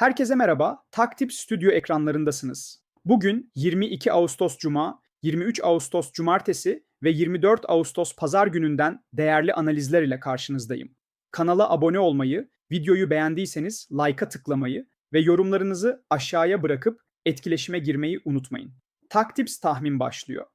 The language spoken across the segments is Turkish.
Herkese merhaba, Taktip Stüdyo ekranlarındasınız. Bugün 22 Ağustos Cuma, 23 Ağustos Cumartesi ve 24 Ağustos Pazar gününden değerli analizler ile karşınızdayım. Kanala abone olmayı, videoyu beğendiyseniz like'a tıklamayı ve yorumlarınızı aşağıya bırakıp etkileşime girmeyi unutmayın. Taktips tahmin başlıyor.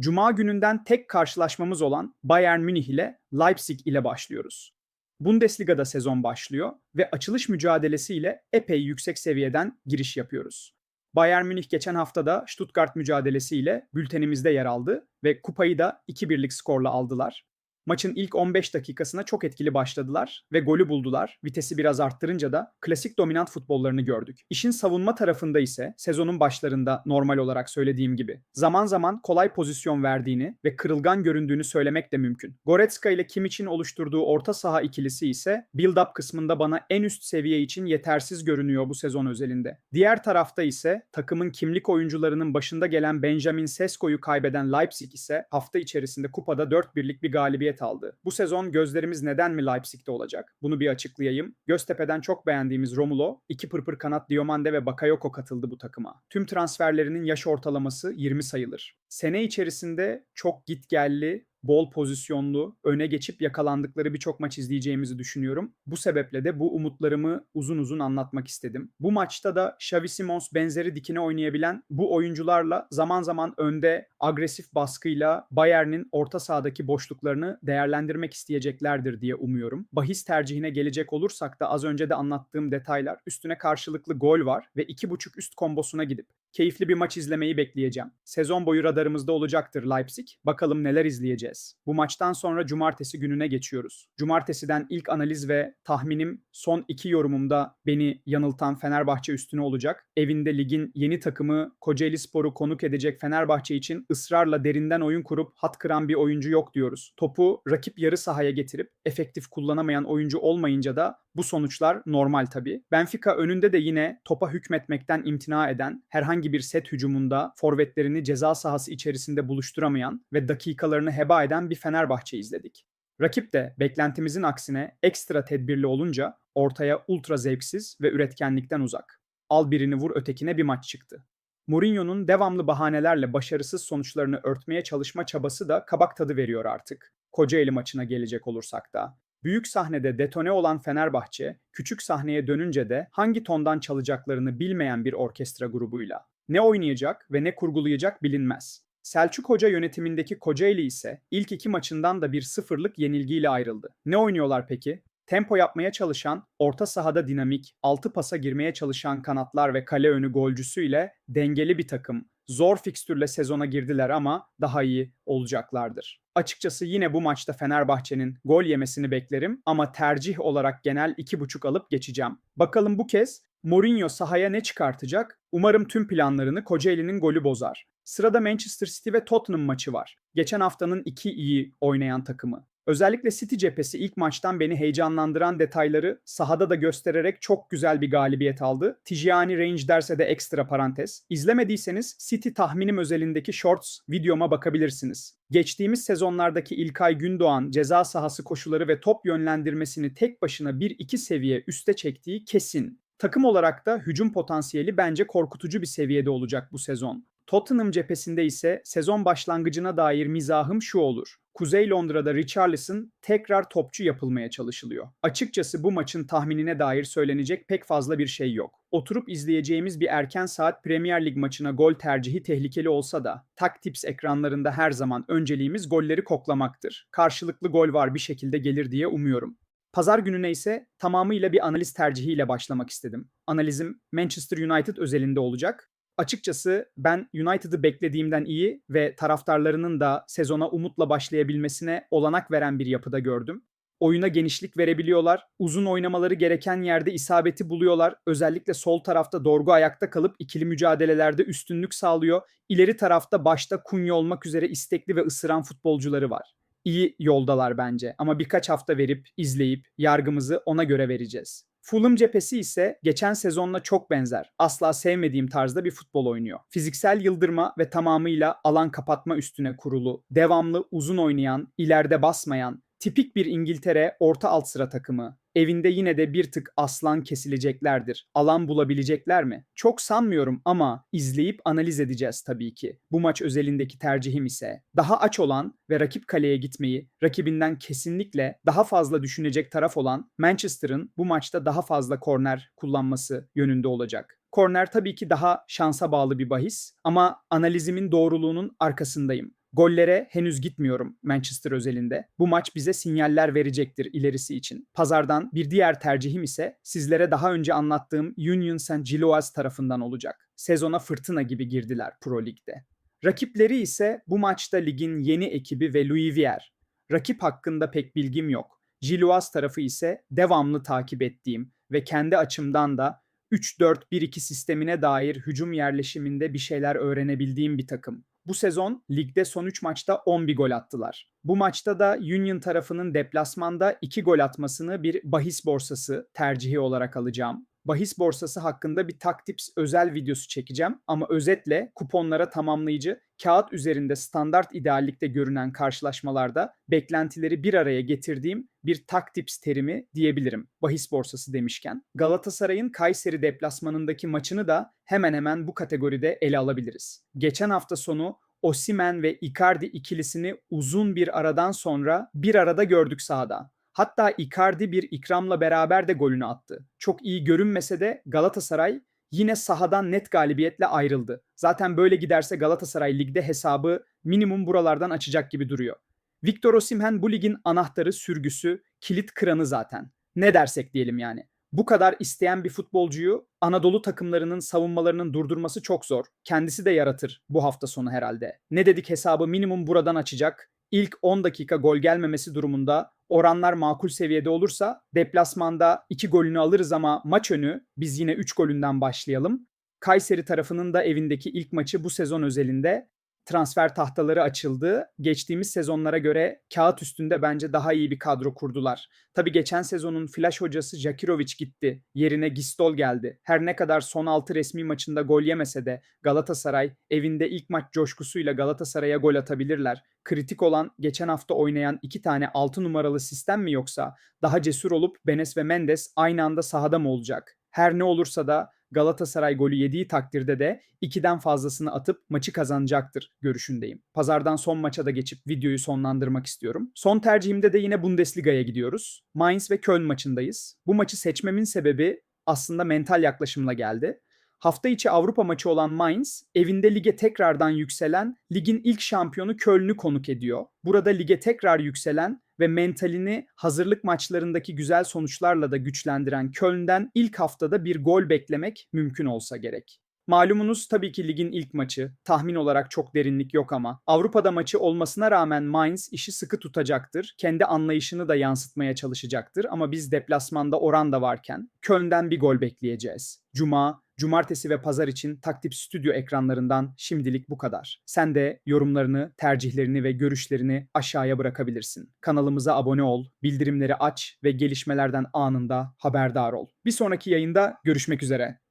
Cuma gününden tek karşılaşmamız olan Bayern Münih ile Leipzig ile başlıyoruz. Bundesliga'da sezon başlıyor ve açılış mücadelesiyle epey yüksek seviyeden giriş yapıyoruz. Bayern Münih geçen hafta da Stuttgart mücadelesiyle bültenimizde yer aldı ve kupayı da 2-1'lik skorla aldılar. Maçın ilk 15 dakikasına çok etkili başladılar ve golü buldular. Vitesi biraz arttırınca da klasik dominant futbollarını gördük. İşin savunma tarafında ise sezonun başlarında normal olarak söylediğim gibi zaman zaman kolay pozisyon verdiğini ve kırılgan göründüğünü söylemek de mümkün. Goretzka ile Kimmich'in oluşturduğu orta saha ikilisi ise build-up kısmında bana en üst seviye için yetersiz görünüyor bu sezon özelinde. Diğer tarafta ise takımın kimlik oyuncularının başında gelen Benjamin Sesko'yu kaybeden Leipzig ise hafta içerisinde kupada 4-1'lik bir galibiyet aldı. Bu sezon gözlerimiz neden mi Leipzig'te olacak? Bunu bir açıklayayım. Göztepe'den çok beğendiğimiz Romulo, iki pırpır kanat Diomande ve Bakayoko katıldı bu takıma. Tüm transferlerinin yaş ortalaması 20 sayılır. Sene içerisinde çok gitgelli, bol pozisyonlu, öne geçip yakalandıkları birçok maç izleyeceğimizi düşünüyorum. Bu sebeple de bu umutlarımı uzun uzun anlatmak istedim. Bu maçta da Xavi Simons benzeri dikine oynayabilen bu oyuncularla zaman zaman önde agresif baskıyla Bayern'in orta sahadaki boşluklarını değerlendirmek isteyeceklerdir diye umuyorum. Bahis tercihine gelecek olursak da az önce de anlattığım detaylar üstüne karşılıklı gol var ve 2.5 üst kombosuna gidip keyifli bir maç izlemeyi bekleyeceğim. Sezon boyu radarımızda olacaktır Leipzig. Bakalım neler izleyeceğiz. Bu maçtan sonra cumartesi gününe geçiyoruz. Cumartesiden ilk analiz ve tahminim son iki yorumumda beni yanıltan Fenerbahçe üstüne olacak. Evinde ligin yeni takımı Kocaeli Spor'u konuk edecek Fenerbahçe için ısrarla derinden oyun kurup hat kıran bir oyuncu yok diyoruz. Topu rakip yarı sahaya getirip efektif kullanamayan oyuncu olmayınca da bu sonuçlar normal tabii. Benfica önünde de yine topa hükmetmekten imtina eden, herhangi bir set hücumunda forvetlerini ceza sahası içerisinde buluşturamayan ve dakikalarını heba eden bir Fenerbahçe izledik. Rakip de beklentimizin aksine ekstra tedbirli olunca ortaya ultra zevksiz ve üretkenlikten uzak. Al birini vur ötekine bir maç çıktı. Mourinho'nun devamlı bahanelerle başarısız sonuçlarını örtmeye çalışma çabası da kabak tadı veriyor artık. Kocaeli maçına gelecek olursak da. Büyük sahnede detone olan Fenerbahçe, küçük sahneye dönünce de hangi tondan çalacaklarını bilmeyen bir orkestra grubuyla. Ne oynayacak ve ne kurgulayacak bilinmez. Selçuk Hoca yönetimindeki Kocaeli ise ilk iki maçından da bir sıfırlık yenilgiyle ayrıldı. Ne oynuyorlar peki? Tempo yapmaya çalışan, orta sahada dinamik, altı pasa girmeye çalışan kanatlar ve kale önü golcüsüyle dengeli bir takım. Zor fikstürle sezona girdiler ama daha iyi olacaklardır. Açıkçası yine bu maçta Fenerbahçe'nin gol yemesini beklerim ama tercih olarak genel 2.5 alıp geçeceğim. Bakalım bu kez Mourinho sahaya ne çıkartacak? Umarım tüm planlarını Kocaeli'nin golü bozar. Sırada Manchester City ve Tottenham maçı var. Geçen haftanın iki iyi oynayan takımı. Özellikle City cephesi ilk maçtan beni heyecanlandıran detayları sahada da göstererek çok güzel bir galibiyet aldı. Tijiani Range derse de ekstra parantez. İzlemediyseniz City tahminim özelindeki shorts videoma bakabilirsiniz. Geçtiğimiz sezonlardaki İlkay Gündoğan ceza sahası koşuları ve top yönlendirmesini tek başına 1-2 seviye üste çektiği kesin. Takım olarak da hücum potansiyeli bence korkutucu bir seviyede olacak bu sezon. Tottenham cephesinde ise sezon başlangıcına dair mizahım şu olur. Kuzey Londra'da Richarlison tekrar topçu yapılmaya çalışılıyor. Açıkçası bu maçın tahminine dair söylenecek pek fazla bir şey yok. Oturup izleyeceğimiz bir erken saat Premier Lig maçına gol tercihi tehlikeli olsa da Taktips ekranlarında her zaman önceliğimiz golleri koklamaktır. Karşılıklı gol var bir şekilde gelir diye umuyorum. Pazar gününe ise tamamıyla bir analiz tercihiyle başlamak istedim. Analizim Manchester United özelinde olacak. Açıkçası ben United'ı beklediğimden iyi ve taraftarlarının da sezona umutla başlayabilmesine olanak veren bir yapıda gördüm. Oyuna genişlik verebiliyorlar. Uzun oynamaları gereken yerde isabeti buluyorlar. Özellikle sol tarafta Dorgu ayakta kalıp ikili mücadelelerde üstünlük sağlıyor. İleri tarafta başta Kunya olmak üzere istekli ve ısıran futbolcuları var iyi yoldalar bence. Ama birkaç hafta verip izleyip yargımızı ona göre vereceğiz. Fulham cephesi ise geçen sezonla çok benzer. Asla sevmediğim tarzda bir futbol oynuyor. Fiziksel yıldırma ve tamamıyla alan kapatma üstüne kurulu, devamlı uzun oynayan, ileride basmayan, tipik bir İngiltere orta alt sıra takımı. Evinde yine de bir tık aslan kesileceklerdir. Alan bulabilecekler mi? Çok sanmıyorum ama izleyip analiz edeceğiz tabii ki. Bu maç özelindeki tercihim ise daha aç olan ve rakip kaleye gitmeyi rakibinden kesinlikle daha fazla düşünecek taraf olan Manchester'ın bu maçta daha fazla korner kullanması yönünde olacak. Korner tabii ki daha şansa bağlı bir bahis ama analizimin doğruluğunun arkasındayım. Gollere henüz gitmiyorum Manchester özelinde. Bu maç bize sinyaller verecektir ilerisi için. Pazardan bir diğer tercihim ise sizlere daha önce anlattığım Union St. Gilloise tarafından olacak. Sezona fırtına gibi girdiler Pro Lig'de. Rakipleri ise bu maçta ligin yeni ekibi ve Louis Vier. Rakip hakkında pek bilgim yok. Gilloise tarafı ise devamlı takip ettiğim ve kendi açımdan da 3-4-1-2 sistemine dair hücum yerleşiminde bir şeyler öğrenebildiğim bir takım. Bu sezon ligde son 3 maçta 11 gol attılar. Bu maçta da Union tarafının deplasmanda 2 gol atmasını bir bahis borsası tercihi olarak alacağım. Bahis borsası hakkında bir Taktips özel videosu çekeceğim ama özetle kuponlara tamamlayıcı kağıt üzerinde standart ideallikte görünen karşılaşmalarda beklentileri bir araya getirdiğim bir Taktips terimi diyebilirim. Bahis borsası demişken. Galatasaray'ın Kayseri deplasmanındaki maçını da hemen hemen bu kategoride ele alabiliriz. Geçen hafta sonu Osimen ve Icardi ikilisini uzun bir aradan sonra bir arada gördük sahada. Hatta Icardi bir ikramla beraber de golünü attı. Çok iyi görünmese de Galatasaray yine sahadan net galibiyetle ayrıldı. Zaten böyle giderse Galatasaray ligde hesabı minimum buralardan açacak gibi duruyor. Victor Osimhen bu ligin anahtarı, sürgüsü, kilit kıranı zaten. Ne dersek diyelim yani. Bu kadar isteyen bir futbolcuyu Anadolu takımlarının savunmalarının durdurması çok zor. Kendisi de yaratır bu hafta sonu herhalde. Ne dedik hesabı minimum buradan açacak. İlk 10 dakika gol gelmemesi durumunda oranlar makul seviyede olursa deplasmanda 2 golünü alırız ama maç önü biz yine 3 golünden başlayalım. Kayseri tarafının da evindeki ilk maçı bu sezon özelinde transfer tahtaları açıldı. Geçtiğimiz sezonlara göre kağıt üstünde bence daha iyi bir kadro kurdular. Tabi geçen sezonun flash hocası Jakirovic gitti. Yerine Gistol geldi. Her ne kadar son 6 resmi maçında gol yemese de Galatasaray evinde ilk maç coşkusuyla Galatasaray'a gol atabilirler. Kritik olan geçen hafta oynayan iki tane 6 numaralı sistem mi yoksa daha cesur olup Benes ve Mendes aynı anda sahada mı olacak? Her ne olursa da Galatasaray golü yediği takdirde de 2'den fazlasını atıp maçı kazanacaktır görüşündeyim. Pazardan son maça da geçip videoyu sonlandırmak istiyorum. Son tercihimde de yine Bundesliga'ya gidiyoruz. Mainz ve Köln maçındayız. Bu maçı seçmemin sebebi aslında mental yaklaşımla geldi. Hafta içi Avrupa maçı olan Mainz, evinde lige tekrardan yükselen, ligin ilk şampiyonu Köln'ü konuk ediyor. Burada lige tekrar yükselen ve mentalini hazırlık maçlarındaki güzel sonuçlarla da güçlendiren Köln'den ilk haftada bir gol beklemek mümkün olsa gerek. Malumunuz tabii ki ligin ilk maçı. Tahmin olarak çok derinlik yok ama. Avrupa'da maçı olmasına rağmen Mainz işi sıkı tutacaktır. Kendi anlayışını da yansıtmaya çalışacaktır. Ama biz deplasmanda oran da varken Köln'den bir gol bekleyeceğiz. Cuma, cumartesi ve pazar için Taktip Stüdyo ekranlarından şimdilik bu kadar. Sen de yorumlarını, tercihlerini ve görüşlerini aşağıya bırakabilirsin. Kanalımıza abone ol, bildirimleri aç ve gelişmelerden anında haberdar ol. Bir sonraki yayında görüşmek üzere.